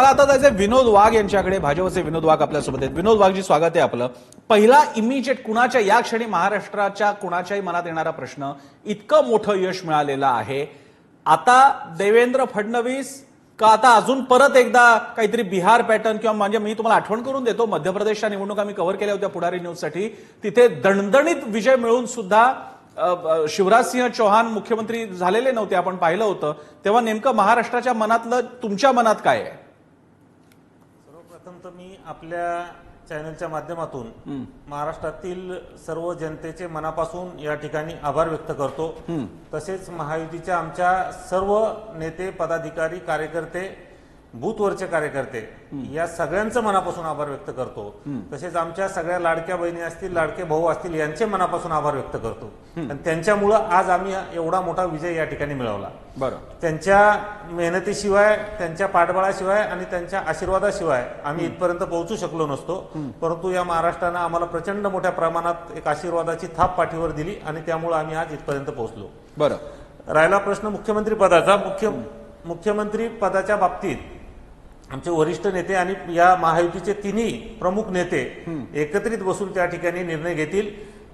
मला आता जायचं विनोद वाघ यांच्याकडे. भाजपचे विनोद वाघ आपल्यासोबत आहेत. विनोद वाघजी स्वागत आहे आपलं. पहिला इमिजिएट कुणाच्या या क्षणी महाराष्ट्राच्या कुणाच्याही मनात येणारा प्रश्न इतकं मोठं यश मिळालेलं आहे. आता देवेंद्र फडणवीस का आता अजून परत एकदा काहीतरी बिहार पॅटर्न किंवा म्हणजे मी तुम्हाला आठवण करून देतो मध्य प्रदेशच्या निवडणुका मी कव्हर केल्या होत्या पुढारी न्यूजसाठी तिथे दणदणीत विजय मिळून सुद्धा शिवराजसिंह चौहान मुख्यमंत्री झालेले नव्हते आपण पाहिलं होतं. तेव्हा नेमकं महाराष्ट्राच्या मनातलं तुमच्या मनात काय आहे? तर मी आपल्या चॅनलच्या माध्यमातून महाराष्ट्रातील सर्व जनतेचे मनापासून या ठिकाणी आभार व्यक्त करतो. तसेच महायुतीच्या आमच्या सर्व नेते पदाधिकारी कार्यकर्ते बूथवरचे कार्यकर्ते या सगळ्यांचं मनापासून आभार व्यक्त करतो. तसेच आमच्या सगळ्या लाडक्या बहिणी असतील लाडके भाऊ असतील यांचे मनापासून आभार व्यक्त करतो. आणि त्यांच्यामुळं आज आम्ही एवढा मोठा विजय या ठिकाणी मिळवला. बरं. त्यांच्या मेहनतीशिवाय त्यांच्या पाठबळाशिवाय आणि त्यांच्या आशीर्वादाशिवाय आम्ही इथपर्यंत पोहोचू शकलो नसतो. परंतु या महाराष्ट्रानं आम्हाला प्रचंड मोठ्या प्रमाणात एक आशीर्वादाची थाप पाठीवर दिली आणि त्यामुळे आम्ही आज इथपर्यंत पोहोचलो. बरं. राहिला प्रश्न मुख्यमंत्री पदाचा. मुख्य मुख्यमंत्री पदाच्या बाबतीत आमचे वरिष्ठ नेते आणि या महायुतीचे तिन्ही प्रमुख नेते एकत्रित बसून त्या ठिकाणी निर्णय घेतील.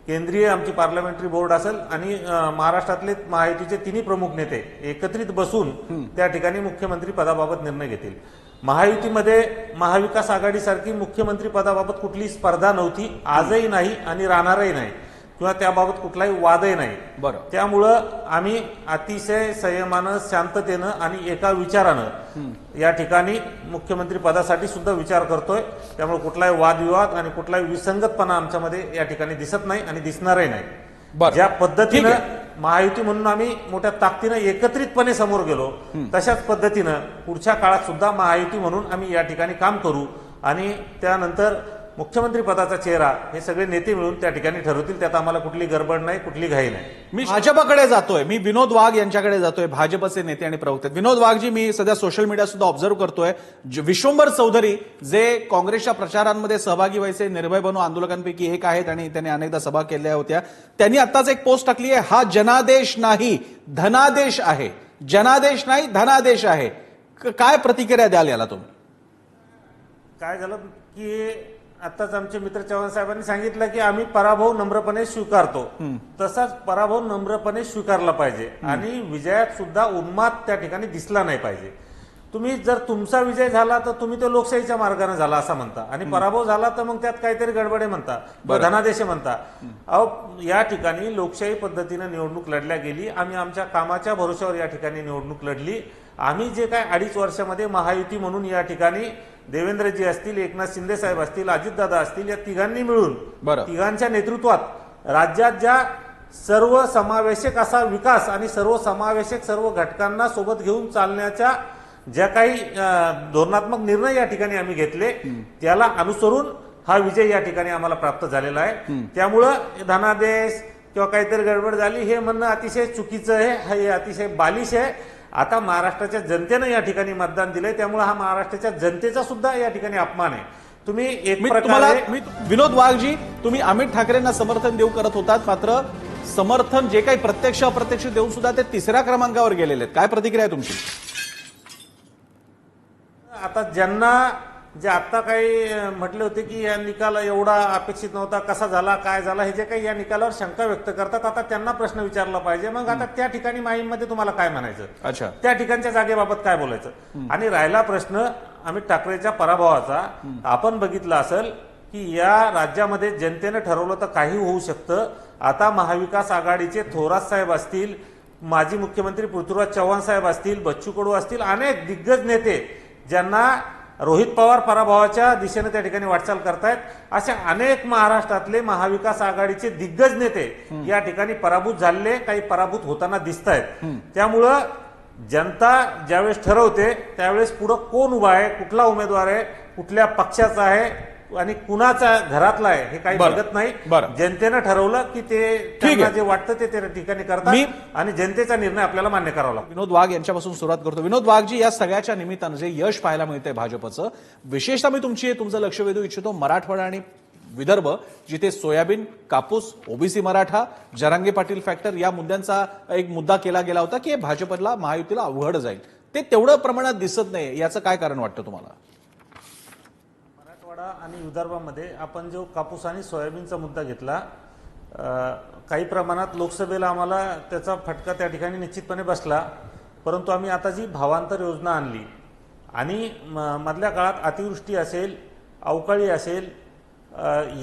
केंद्रीय आमची पार्लमेंटरी बोर्ड असेल आणि महाराष्ट्रातले महायुतीचे तिन्ही प्रमुख नेते एकत्रित बसून त्या ठिकाणी मुख्यमंत्री पदाबाबत निर्णय घेतील. महायुतीमध्ये महाविकास आघाडीसारखी मुख्यमंत्री पदाबाबत कुठली स्पर्धा नव्हती. आजही नाही आणि राहणारही नाही. किंवा त्याबाबत कुठलाही वादही नाही. बरं. त्यामुळं आम्ही अतिशय संयमानं शांततेनं आणि एका विचारानं या ठिकाणी मुख्यमंत्री पदासाठी सुद्धा विचार करतोय. त्यामुळे कुठलाही वादविवाद आणि कुठलाही विसंगतपणा आमच्यामध्ये या ठिकाणी दिसत नाही आणि दिसणारही नाही. ज्या पद्धतीनं. महायुती म्हणून आम्ही मोठ्या ताकदीनं एकत्रितपणे समोर गेलो तशाच पद्धतीनं पुढच्या काळात सुद्धा महायुती म्हणून आम्ही या ठिकाणी काम करू आणि त्यानंतर मुख्यमंत्री पदाचा चेहरा हे सगळे नेते मिळून त्या ठिकाणी ठरवतील. त्यात आम्हाला कुठली गडबड नाही कुठली घाई नाही. मी भाजपकडे जातोय. मी विनोद वाघ यांच्याकडे जातोय. भाजपचे नेते आणि प्रवक्ते. आहेत. विनोद वाघजी मी सध्या सोशल मीडिया सुद्धा ऑब्झर्व्ह करतोय. ज- विश्वंभर चौधरी जे काँग्रेसच्या प्रचारांमध्ये सहभागी व्हायचे निर्भय बनू आंदोलकांपैकी एक आहेत आणि त्यांनी अनेकदा सभा केल्या होत्या. त्यांनी आत्ताच एक पोस्ट टाकली आहे. हा जनादेश नाही धनादेश आहे. जनादेश नाही धनादेश आहे. काय प्रतिक्रिया द्याल याला तुम्ही? काय झालं की आताच आमचे मित्र चव्हाण साहेबांनी सांगितलं की आम्ही पराभव नम्रपणे स्वीकारतो. तसाच पराभव नम्रपणे स्वीकारला पाहिजे. आणि विजयात सुद्धा उन्माद त्या ठिकाणी दिसला नाही पाहिजे. तुम्ही जर तुमचा विजय झाला तर तुम्ही तो लोकशाहीच्या मार्गाने झाला असं म्हणता. आणि पराभव झाला तर मग त्यात काहीतरी गडबडे म्हणता. धनादेश म्हणता. अहो या ठिकाणी लोकशाही पद्धतीनं निवडणूक लढल्या गेली. आम्ही आमच्या कामाच्या भरोश्यावर या ठिकाणी निवडणूक लढली. आम्ही जे काय अडीच वर्षामध्ये महायुती म्हणून या ठिकाणी देवेंद्रजी असतील एकनाथ शिंदे साहेब असतील अजितदादा असतील या तिघांनी मिळून. तिघांच्या नेतृत्वात राज्यात ज्या सर्व समावेशक असा विकास आणि सर्व समावेशक सर्व घटकांना सोबत घेऊन चालण्याच्या ज्या काही धोरणात्मक निर्णय या ठिकाणी आम्ही घेतले त्याला अनुसरून हा विजय या ठिकाणी आम्हाला प्राप्त झालेला आहे. त्यामुळं धनादेश किंवा काहीतरी गडबड झाली हे म्हणणं अतिशय चुकीचं आहे हे अतिशय बालिश आहे. आता महाराष्ट्राच्या जनतेनं या ठिकाणी मतदान दिलंय त्यामुळे हा महाराष्ट्राच्या जनतेचा सुद्धा या ठिकाणी अपमान आहे. तुम्ही एक मी तुम्हाला प्रकारे मी विनोद वाघजी तुम्ही अमित ठाकरेंना समर्थन देऊ करत होतात मात्र समर्थन जे काही प्रत्यक्ष अप्रत्यक्ष देऊन सुद्धा ते तिसऱ्या क्रमांकावर गेलेले आहेत. काय प्रतिक्रिया आहे तुमची? आता ज्यांना जे आता काही म्हटले होते की या निकाल एवढा अपेक्षित नव्हता कसा झाला काय झाला हे जे काही या निकालावर शंका व्यक्त करतात आता त्यांना प्रश्न विचारला पाहिजे. मग आता त्या ठिकाणी माहीमध्ये तुम्हाला काय म्हणायचं? अच्छा. त्या ठिकाणच्या जागेबाबत काय बोलायचं? आणि राहिला प्रश्न अमित ठाकरेच्या पराभवाचा. आपण बघितलं असेल की या राज्यामध्ये जनतेनं ठरवलं तर काही होऊ शकतं. आता महाविकास आघाडीचे थोरात साहेब असतील माजी मुख्यमंत्री पृथ्वीराज चव्हाण साहेब असतील बच्चू कडू असतील अनेक दिग्गज नेते ज्यांना रोहित पवार पराभवाच्या दिशेने त्या ठिकाणी वाटचाल करतायत. असे अनेक महाराष्ट्रातले महाविकास आघाडीचे दिग्गज नेते या ठिकाणी पराभूत झालेले काही पराभूत होताना दिसत आहेत त्यामुळं जनता ज्यावेळेस ठरवते त्यावेळेस पुढं कोण उभा आहे कुठला उमेदवार आहे कुठल्या पक्षाचा आहे आणि कुणाचा घरातला आहे हे काही. बघत नाही बरं. जनतेनं ठरवलं की ते त्यांना आहे. जे वाटतं ते त्या ठिकाणी करतात आणि जनतेचा निर्णय आपल्याला मान्य करावा लागतो विनोद वाघ यांच्यापासून सुरुवात करतो विनोद वाघजी या सगळ्याच्या निमित्तानं जे यश पाहायला मिळतंय भाजपचं विशेषतः मी तुमची तुमचं लक्ष वेधू इच्छितो मराठवाडा आणि विदर्भ जिथे सोयाबीन कापूस ओबीसी मराठा जरांगे पाटील फॅक्टर या मुद्द्यांचा एक मुद्दा केला गेला होता की हे भाजपला महायुतीला अवघड जाईल ते तेवढं प्रमाणात दिसत नाही याचं काय कारण वाटतं तुम्हाला मराठवाडा आणि विदर्भामध्ये आपण जो कापूस आणि सोयाबीनचा मुद्दा घेतला काही प्रमाणात लोकसभेला आम्हाला त्याचा फटका त्या ठिकाणी निश्चितपणे बसला. परंतु आम्ही आता जी भावांतर योजना आणली आणि म- मधल्या काळात अतिवृष्टी असेल अवकाळी असेल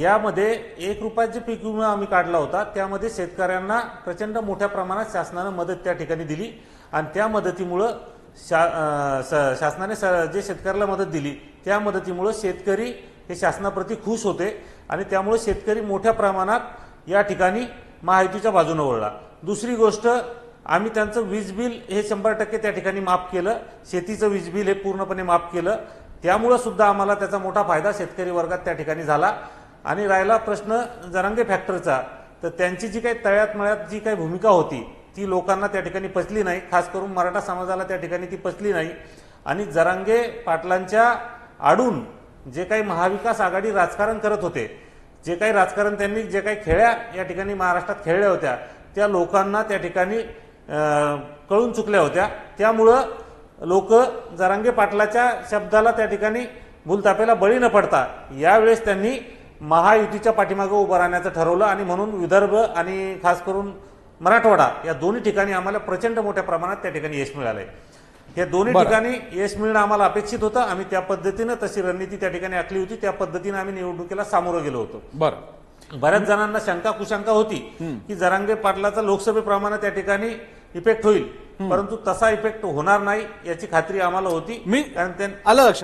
यामध्ये एक रुपयाचे पीक विमा आम्ही काढला होता. त्यामध्ये शेतकऱ्यांना प्रचंड मोठ्या प्रमाणात शासनानं मदत त्या ठिकाणी दिली आणि त्या मदतीमुळं शा स- शासनाने स- जे शेतकऱ्याला मदत दिली त्या मदतीमुळं शेतकरी हे शासनाप्रती खुश होते आणि त्यामुळे शेतकरी मोठ्या प्रमाणात या ठिकाणी महायुतीच्या बाजूनं वळला. दुसरी गोष्ट आम्ही त्यांचं वीज बिल हे शंभर टक्के त्या ठिकाणी माफ केलं शेतीचं वीज बिल हे पूर्णपणे माफ केलं. त्यामुळं सुद्धा आम्हाला त्याचा मोठा फायदा शेतकरी वर्गात त्या ठिकाणी झाला. आणि राहिला प्रश्न जरांगे फॅक्टरचा तर त्यांची जी काही तळ्यात मळ्यात जी काही भूमिका होती ती लोकांना त्या ठिकाणी पचली नाही. खास करून मराठा समाजाला त्या ठिकाणी ती पचली नाही. आणि जरांगे पाटलांच्या आडून जे काही महाविकास आघाडी राजकारण करत होते जे काही राजकारण त्यांनी जे काही खेळ्या या ठिकाणी महाराष्ट्रात खेळल्या होत्या त्या लोकांना त्या ठिकाणी कळून चुकल्या होत्या. त्यामुळं लोक जरांगे पाटलाच्या शब्दाला त्या ठिकाणी भूलतापेला बळी न पडता यावेळेस त्यांनी महायुतीच्या पाठीमागे उभं राहण्याचं ठरवलं आणि म्हणून विदर्भ आणि खास करून मराठवाडा या दोन्ही ठिकाणी आम्हाला प्रचंड मोठ्या प्रमाणात त्या ठिकाणी यश मिळालंय. हे दोन्ही. ठिकाणी यश मिळणं आम्हाला अपेक्षित होतं. आम्ही त्या पद्धतीनं तशी रणनीती त्या ठिकाणी आखली होती. त्या पद्धतीनं आम्ही निवडणुकीला सामोरं गेलो होतो. बरं. बऱ्याच जणांना शंका कुशंका होती की जरांगे पाटलाचा लोकसभेप्रमाणे त्या ठिकाणी इफेक्ट होईल. परंतु तसा इफेक्ट होणार नाही याची खात्री आम्हाला होती. मी कारण आलं